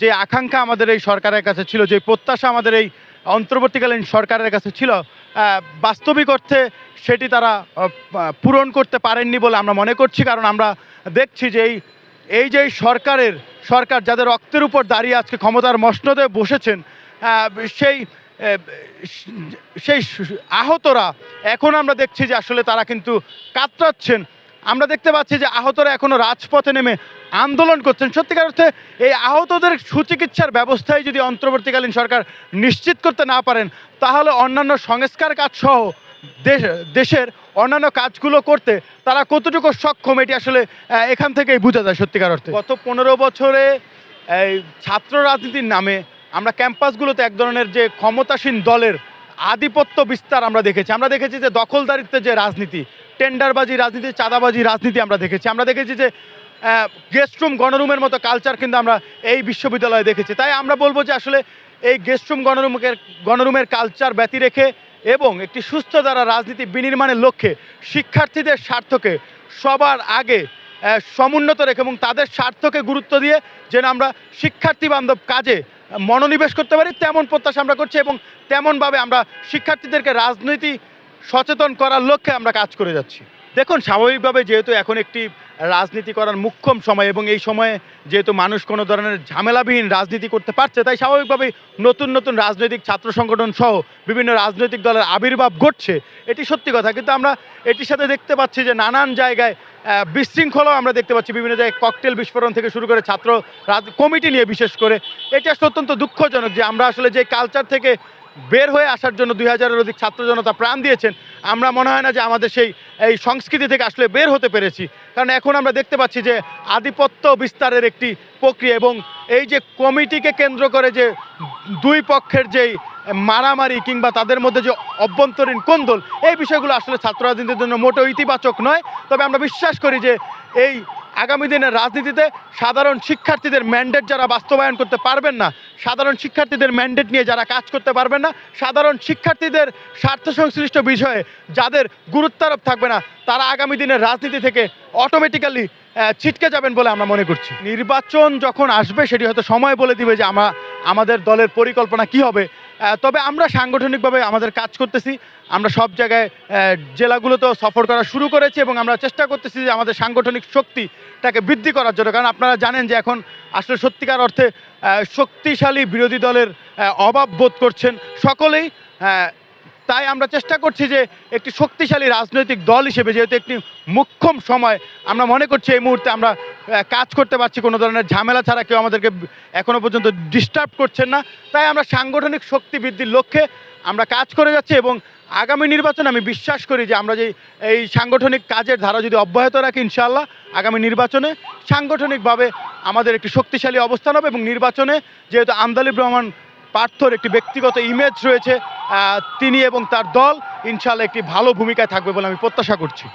যে আকাঙ্ক্ষা আমাদের এই সরকারের কাছে ছিল, যে প্রত্যাশা আমাদের এই অন্তর্বর্তীকালীন সরকারের কাছে ছিল বাস্তবিক অর্থে সেটি তারা পূরণ করতে পারেননি বলে আমরা মনে করছি। কারণ আমরা দেখছি যে এই এই যে সরকারের, সরকার যাদের রক্তের উপর দাঁড়িয়ে আজকে ক্ষমতার মসনদে বসেছেন সেই সেই আহতরা, এখন আমরা দেখছি যে আসলে তারা কিন্তু কাতরাচ্ছেন। আমরা দেখতে পাচ্ছি যে আহতরা এখনও রাজপথে নেমে আন্দোলন করছেন। সত্যিকার অর্থে এই আহতদের সুচিকিৎসার ব্যবস্থায় যদি অন্তর্বর্তীকালীন সরকার নিশ্চিত করতে না পারেন, তাহলে অন্যান্য সংস্কার কাজ সহ দেশ, দেশের অন্যান্য কাজগুলো করতে তারা কতটুকু সক্ষম, এটি আসলে এখান থেকেই বোঝা যায় সত্যিকার অর্থে। গত পনেরো বছরে এই ছাত্র রাজনীতির নামে আমরা ক্যাম্পাসগুলোতে এক ধরনের যে ক্ষমতাসীন দলের আধিপত্য বিস্তার আমরা দেখেছি। আমরা দেখেছি যে দখলদারিত্বের যে রাজনীতি টেন্ডারবাজি রাজনীতি, চাঁদাবাজি রাজনীতি আমরা দেখেছি। আমরা দেখেছি যে গেস্ট রুম গণরুমের মতো কালচার কিন্তু আমরা এই বিশ্ববিদ্যালয়ে দেখেছি। তাই আমরা বলব যে আসলে এই গেস্ট রুম গণরুমের গণরুমের কালচার ব্যতি রেখে এবং একটি সুস্থ দ্বারা রাজনীতি বিনির্মাণের লক্ষ্যে শিক্ষার্থীদের স্বার্থকে সবার আগে সমুন্নত রেখে এবং তাদের স্বার্থকে গুরুত্ব দিয়ে যেন আমরা শিক্ষার্থী বান্ধব কাজে মনোনিবেশ করতে পারি, তেমন প্রত্যাশা আমরা করছি এবং তেমনভাবে আমরা শিক্ষার্থীদেরকে রাজনীতি সচেতন করার লক্ষ্যে আমরা কাজ করে যাচ্ছি। দেখুন, স্বাভাবিকভাবে যেহেতু এখন একটি রাজনীতি করার মুখ্যম সময় এবং এই সময়ে যেহেতু মানুষ কোনো ধরনের ঝামেলাবিহীন রাজনীতি করতে পারছে, তাই স্বাভাবিকভাবেই নতুন নতুন রাজনৈতিক ছাত্র সংগঠন সহ বিভিন্ন রাজনৈতিক দলের আবির্ভাব ঘটছে। এটি সত্যি কথা, কিন্তু আমরা এটির সাথে দেখতে পাচ্ছি যে নানান জায়গায় বিশৃঙ্খলাও আমরা দেখতে পাচ্ছি। বিভিন্ন জায়গায় ককটেল বিস্ফোরণ থেকে শুরু করে ছাত্র কমিটি নিয়ে বিশেষ করে। এটি আসলে অত্যন্ত দুঃখজনক যে আমরা আসলে যে কালচার থেকে বের হয়ে আসার জন্য দুই হাজারের অধিক ছাত্র জনতা প্রাণ দিয়েছেন। আমরা মনে হয় না যে আমাদের সেই, এই সংস্কৃতি থেকে আসলে বের হতে পেরেছি। কারণ এখন আমরা দেখতে পাচ্ছি যে আধিপত্য বিস্তারের একটি প্রক্রিয়া এবং এই যে কমিটিকে কেন্দ্র করে যে দুই পক্ষের যেই মারামারি কিংবা তাদের মধ্যে যে অভ্যন্তরীণ কোন্দল, এই বিষয়গুলো আসলে ছাত্র রাজনীতির জন্য মোটেও ইতিবাচক নয়। তবে আমরা বিশ্বাস করি যে এই আগামী দিনের রাজনীতিতে সাধারণ শিক্ষার্থীদের ম্যান্ডেট যারা বাস্তবায়ন করতে পারবেন না, সাধারণ শিক্ষার্থীদের ম্যান্ডেট নিয়ে যারা কাজ করতে পারবেন না, সাধারণ শিক্ষার্থীদের স্বার্থ সংশ্লিষ্ট বিষয়ে যাদের গুরুত্বারোপ থাকবে না, তারা আগামী দিনের রাজনীতি থেকে অটোমেটিক্যালি ছিটকে যাবেন বলে আমরা মনে করছি। নির্বাচন যখন আসবে, সেটি হয়তো সময় বলে দিবে যে আমরা, আমাদের দলের পরিকল্পনা কি হবে তবে আমরা সাংগঠনিকভাবে আমাদের কাজ করতেছি। আমরা সব জায়গায় জেলাগুলোতেও সফর করা শুরু করেছি এবং আমরা চেষ্টা করতেছি যে আমাদের সাংগঠনিক শক্তিটাকে বৃদ্ধি করার জন্য। কারণ আপনারা জানেন যে এখন আসলে সত্যিকার অর্থে শক্তিশালী বিরোধী দলের অভাব বোধ করছেন সকলেই। তাই আমরা চেষ্টা করছি যে একটি শক্তিশালী রাজনৈতিক দল হিসেবে, যেহেতু একটি মুখ্যম সময়, আমরা মনে করছি এই মুহূর্তে আমরা কাজ করতে পারছি, কোনো ধরনের ঝামেলা ছাড়া কেউ আমাদেরকে এখনও পর্যন্ত ডিস্টার্ব করছেন না। তাই আমরা সাংগঠনিক শক্তি বৃদ্ধির লক্ষ্যে আমরা কাজ করে যাচ্ছি এবং আগামী নির্বাচনে আমি বিশ্বাস করি যে আমরা যে এই সাংগঠনিক কাজের ধারা যদি অব্যাহত রাখি ইনশাআল্লাহ, আগামী নির্বাচনে সাংগঠনিকভাবে আমাদের একটি শক্তিশালী অবস্থান হবে এবং নির্বাচনে যেহেতু আমদালিব রহমান পার্থর একটি ব্যক্তিগত ইমেজ রয়েছে তিনি এবং তার দল ইনশাল্লাহ একটি ভালো ভূমিকায় থাকবে বলে আমি প্রত্যাশা করছি।